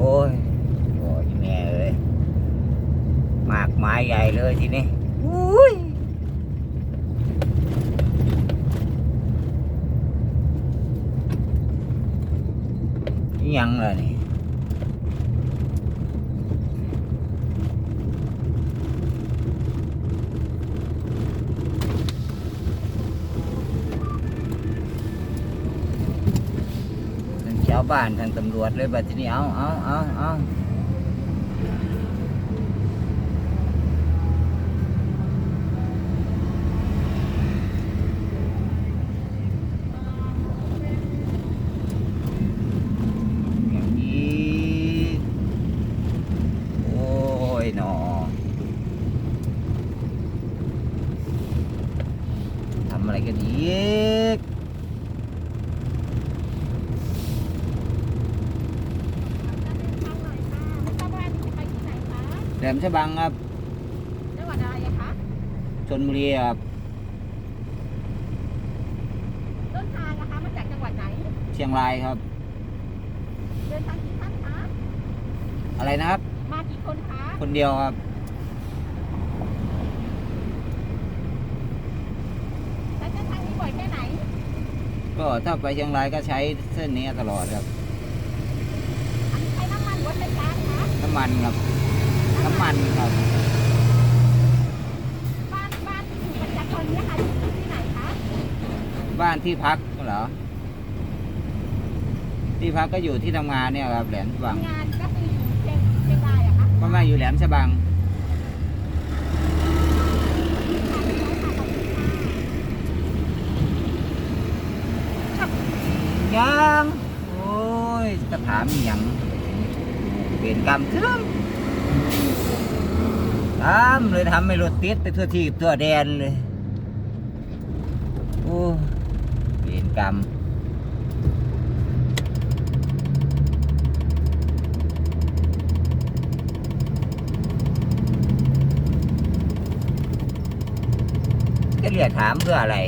โอ้ยโอ้ยแม่เอ้ยหมากไม้ใหญ่เลยทีนี้อุ้ยอิหยังล่ะนี่ทั้งชาวบ้านทั้งตำรวจเลยบัดนี้เอาเอาเอาเอาอย่างนี้โอ้ยหนอทำอะไรกันอีก ไม่ทราบว่าไปที่ไหนคะ แหลมฉบังครับจังหวัดอะไรอะคะชนบุรีครับต้นทางนะคะมาจากจังหวัดไหน เชียงรายครับ เดินทางกี่ท่านคะอะไรนะครับ มากี่คนคะคนเดียวครับ ใช้เส้นทางนี้บ่อยแค่ไหน ก็ถ้าไปเชียงรายก็ใช้เส้นนี้ตลอดครับ อันนี้ใช้น้ำมันหรือว่าใช้ก๊าซคะน้ำมันครับน้ำ มันครับ บ้านบ้านที่อยู่ประชาชนเนี่ยค่ะอยู่ที่ไหนคะบ้านที่พักเหรอ ที่พักก็อยู่ที่ทำงานเนี่ยครับ แหลมฉบังงานก็คืออยู่เชียงเชียงรายอะคะก็มาอยู่แหลมฉบัง ยัง โอ้ยจะถามอหย่างเปลี่ยนกรรมเถื่อ นทำเลยทำให้รถติดไปทั่วที่ทั่วแดนเลย โอ้ยเปลี่ยนกรรมจะเรียกถามเพื่ออะไร